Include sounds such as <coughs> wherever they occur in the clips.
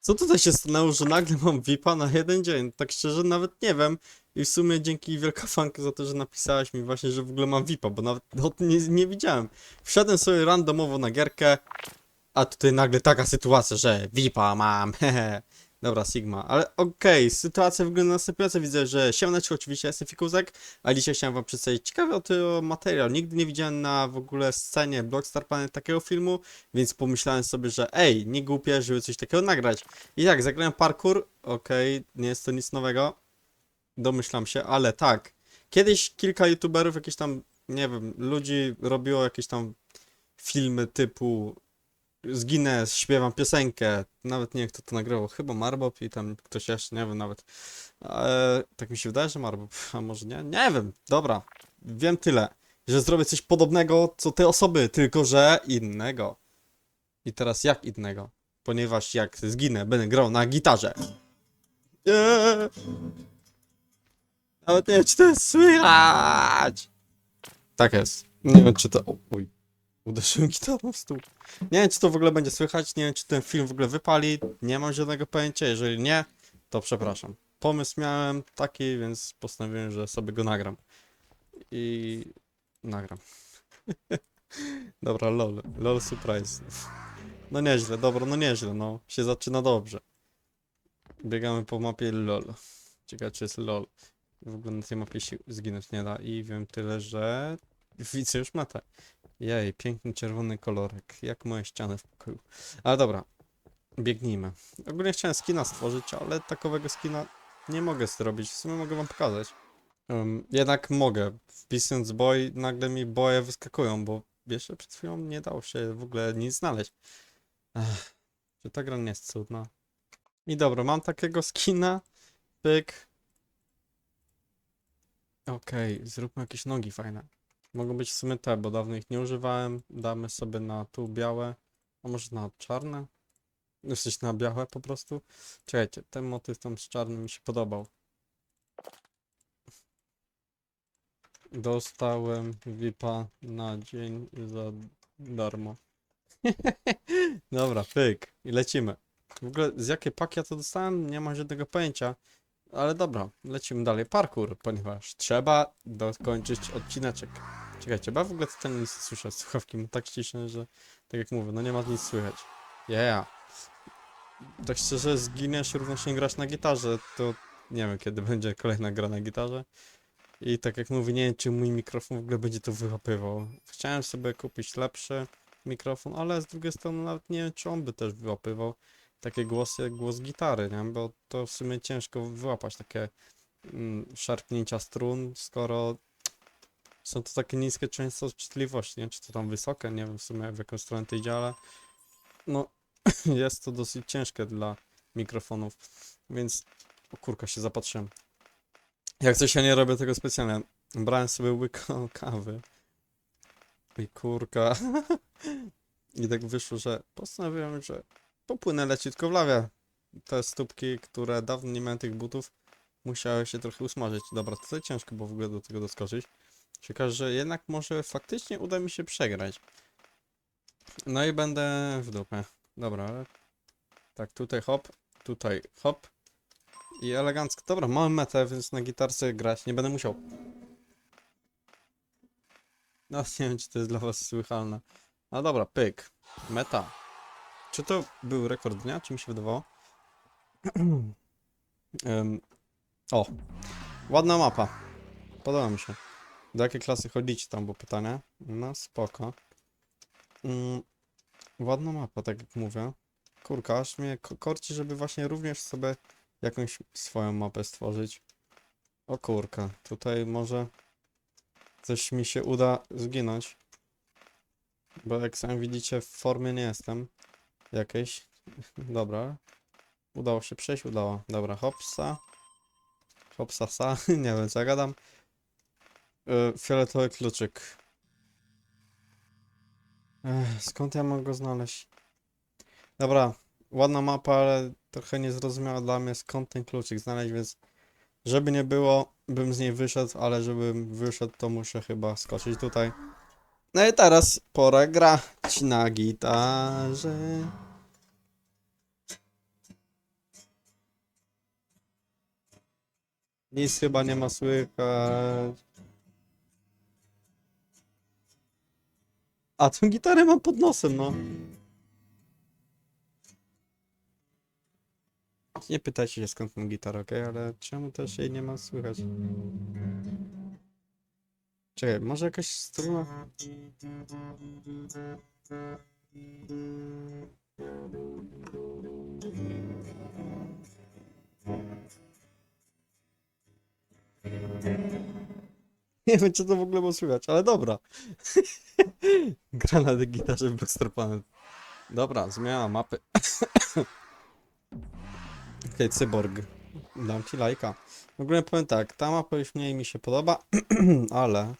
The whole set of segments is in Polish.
Co tutaj się stanęło, że nagle mam VIPa na jeden dzień? Tak szczerze nawet nie wiem. I w sumie dzięki wielka fanka za to, że napisałaś mi właśnie, że w ogóle mam VIPa, bo nawet nie, nie widziałem. Wszedłem sobie randomowo na gierkę, a tutaj nagle taka sytuacja, że VIPa mam, <laughs> hehe. Dobra, Sigma, ale okej, sytuacja wygląda następująco. Widzę, że siemaneczko, oczywiście jestem Fikusek, a dzisiaj chciałem wam przedstawić ciekawy oto materiał. Nigdy nie widziałem na w ogóle scenie Blockstar Planet takiego filmu, więc pomyślałem sobie, że ej, nie głupie, żeby coś takiego nagrać. I tak, zagrałem parkour, okej, nie jest to nic nowego, domyślam się, ale tak. Kiedyś kilka youtuberów, jakieś tam, nie wiem, ludzi robiło jakieś tam filmy typu zginę, śpiewam piosenkę. Nawet nie wiem, kto to nagrywał. Chyba Marbob i tam ktoś jeszcze, nie wiem nawet. Tak mi się wydaje, że Marbob, <laughs> a może nie? Nie wiem. Dobra, wiem tyle, że zrobię coś podobnego, co te osoby, tylko że innego. I teraz jak innego? Ponieważ jak zginę, będę grał na gitarze. Eee. Nawet nie wiem, czy to jest słychać. Tak jest. Nie wiem, czy to... O, uj. Uderzyłem gitarą w stół. Nie wiem, czy to w ogóle będzie słychać, nie wiem, czy ten film w ogóle wypali, nie mam żadnego pojęcia, jeżeli nie, to przepraszam. Pomysł miałem taki, więc postanowiłem, że sobie go nagram. I... nagram. <laughs> dobra, lol, lol surprise. No nieźle, dobra, no nieźle, no, się zaczyna dobrze. Biegamy po mapie lol. Ciekawe, czy jest lol. W ogóle na tej mapie się zginąć nie da i wiem tyle, że widzę już metę. Jej, piękny czerwony kolorek, jak moje ściany w pokoju. Ale dobra, biegnijmy. Ogólnie chciałem skina stworzyć, ale takowego skina nie mogę zrobić. W sumie mogę wam pokazać. Em, jednak mogę. Wpisując boy, nagle mi boje wyskakują, bo jeszcze przed chwilą nie dało się w ogóle nic znaleźć. Ech, czy ta gra nie jest cudna? I dobra, mam takiego skina. Pyk. Okej, zróbmy jakieś nogi fajne. Mogą być w sumie te, bo dawno ich nie używałem. Damy sobie na tu białe, a może na czarne? Jesteś na białe po prostu. Czekajcie, ten motyw tam z czarnym mi się podobał. Dostałem VIPa na dzień za darmo. <laughs> Dobra, pyk. I lecimy. W ogóle z jakiej paki ja to dostałem? Nie mam żadnego pojęcia. Ale dobra, lecimy dalej. Parkour, ponieważ trzeba dokończyć odcineczek. Czekajcie, bo ja w ogóle ten nic nie słyszę. Słuchawki mam tak ściśne, że tak jak mówię, no nie ma nic słychać. Yeah. Tak szczerze, zginiesz równośnie grać na gitarze, to nie wiem kiedy będzie kolejna gra na gitarze. I tak jak mówię, nie wiem czy mój mikrofon w ogóle będzie to wyłapywał. Chciałem sobie kupić lepszy mikrofon, ale z drugiej strony nawet nie wiem czy on by też wyłapywał takie głosy jak głos gitary, nie? Bo to w sumie ciężko wyłapać takie mm, szarpnięcia strun, skoro są to takie niskie częstotliwości, nie? Czy to tam wysokie, nie wiem w sumie w jaką stronę to idzie, ale no <laughs> jest to dosyć ciężkie dla mikrofonów, więc o kurka się zapatrzyłem. Jak coś ja nie robię tego specjalnie. Brałem sobie łyk <laughs> kawy. I kurka. <laughs> I tak wyszło, że postanowiłem, że popłynę leciutko w lawie. Te stópki, które dawno nie miałem tych butów, musiały się trochę usmażyć. Dobra, tutaj ciężko było w ogóle do tego doskoczyć. Ciekawe, że jednak może faktycznie uda mi się przegrać. No i będę w dupę. Dobra, ale... Tak, tutaj hop, tutaj hop. I elegancko. Dobra, mam metę, więc na gitarce grać nie będę musiał. No nie wiem, czy to jest dla was słychalne. No dobra, pyk. Meta. Czy to był rekord dnia, czy mi się wydawało? <clears throat> Em, o, ładna mapa. Podoba mi się. Do jakiej klasy chodzicie tam, było pytanie. No, spoko. Mm, ładna mapa, tak jak mówię. Kurka, aż mnie ko- korci, żeby właśnie również sobie jakąś swoją mapę stworzyć. O kurka, tutaj może coś mi się uda zginąć. Bo jak sami widzicie, w formie nie jestem jakiejś. <laughs> Dobra. Udało się przejść, udało. Dobra, hopsa. Hopsa, sa. <laughs> nie wiem co ja gadam. E, fioletowy kluczyk. Ech, skąd ja mogę go znaleźć? Dobra, ładna mapa, ale trochę niezrozumiała dla mnie skąd ten kluczyk znaleźć, więc żeby nie było, bym z niej wyszedł, ale żebym wyszedł, to muszę chyba skoczyć tutaj. No i teraz pora grać na gitarze. Nic chyba nie ma słychać. A tą gitarę mam pod nosem, no. Nie pytajcie się skąd mam gitarę, okej? Ale czemu też jej nie ma słychać? Czekaj, może jakaś struna? Nie wiem, czy to w ogóle było słychać, ale dobra. <laughs> Gra na gitarze w Planet. Dobra, zmiana mapy. <coughs> Okej, cyborg. Dam ci lajka. W ogóle powiem tak, ta mapa już mniej mi się podoba, <clears throat> ale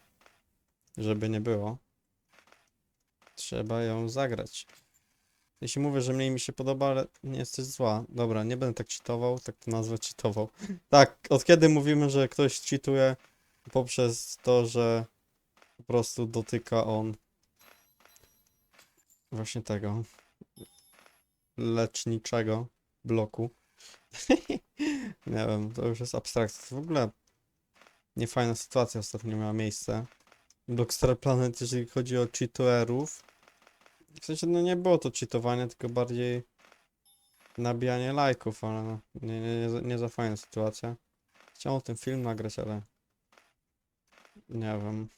żeby nie było, trzeba ją zagrać. Jeśli mówię, że mniej mi się podoba, ale nie jesteś zła. Dobra, nie będę tak cheatował, tak to nazwę cheatował. Tak, od kiedy mówimy, że ktoś cheatuje poprzez to, że po prostu dotyka on właśnie tego leczniczego bloku. <laughs> Nie wiem, to już jest abstrakcja. W ogóle niefajna sytuacja ostatnio miała miejsce. Blockstar Planet, jeżeli chodzi o cheaterów. W sensie, no nie było to cheatowanie, tylko bardziej nabijanie lajków, ale no, nie, nie, nie, za- nie za fajna sytuacja. Chciałem ten film nagrać, ale nie wiem.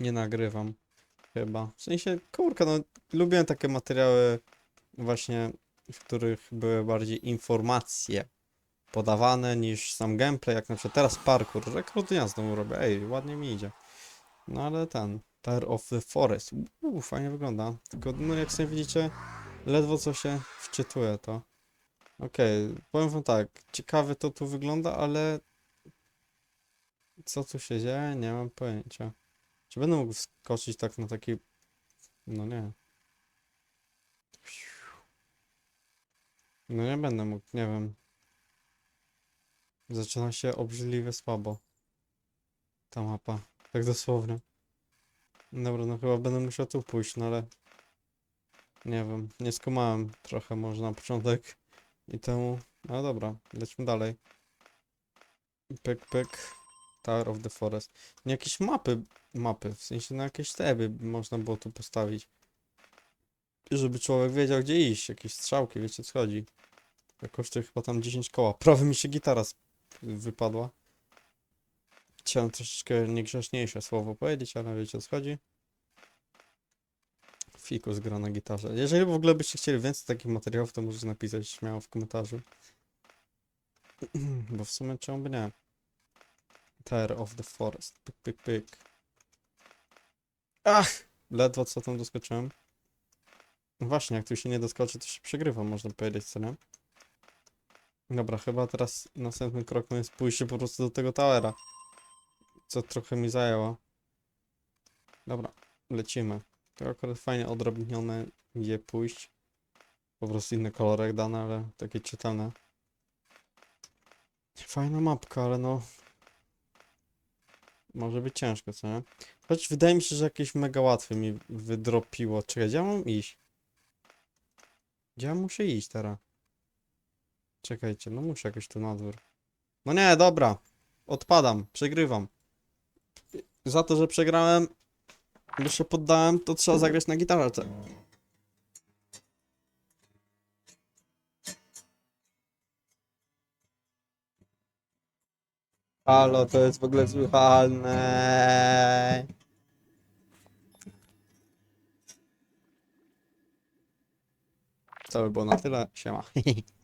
Nie nagrywam. Chyba. W sensie, kurka, no lubię takie materiały właśnie, w których były bardziej informacje podawane niż sam gameplay, jak na przykład teraz parkour. Rekord dnia znowu robię. Ej, ładnie mi idzie. No ale ten, Tower of the Forest. Uuu, fajnie wygląda. Tylko, no jak sobie widzicie, ledwo co się wczytuje to. Okej, powiem wam tak, ciekawe to tu wygląda, ale co tu się dzieje? Nie mam pojęcia. Czy będę mógł skoczyć tak na taki... No nie. No nie będę mógł, nie wiem. Zaczyna się obrzydliwie słabo. Ta mapa. Tak dosłownie. Dobra, no chyba będę musiał tu pójść, no ale... Nie wiem, nie skumałem trochę może na początek i temu... No dobra, lecimy dalej. Pyk, pyk. Tower of the Forest. Nie jakieś mapy, mapy, w sensie na jakieś teby można było tu postawić. Żeby człowiek wiedział gdzie iść, jakieś strzałki, wiecie co chodzi. To kosztuje chyba tam 10 koła. <laughs> Prawie mi się gitara wypadła. Chciałem troszeczkę niegrzeczniejsze słowo powiedzieć, ale wiecie o co chodzi. Fikus gra na gitarze. Jeżeli w ogóle byście chcieli więcej takich materiałów, to możecie napisać śmiało w komentarzu. <clears throat> Bo w sumie czemu by nie? Tower of the Forest. Pyk, pyk, pyk. Ach! Ledwo co tam doskoczyłem. No Właśnie, jak tu się nie doskoczy, to się przegrywa, można powiedzieć, co nie? Dobra, chyba teraz następnym krokiem jest pójście po prostu do tego towera. Co trochę mi zajęło. Dobra, lecimy. To akurat fajnie odrobnione, gdzie pójść. Po prostu inny kolorek dany, ale takie czytelne. Fajna mapka, ale no... Może być ciężko, co nie? Choć wydaje mi się, że jakieś mega łatwe mi wydropiło. Czekaj, gdzie ja mam iść? Gdzie ja muszę iść teraz? Czekajcie, no muszę jakoś tu na dwór. No nie, dobra. Odpadam, przegrywam. Za to, że przegrałem, że się poddałem, to trzeba zagrać na gitarze. Halo, to jest w ogóle słychalne. To by było na tyle. Siema. <laughs>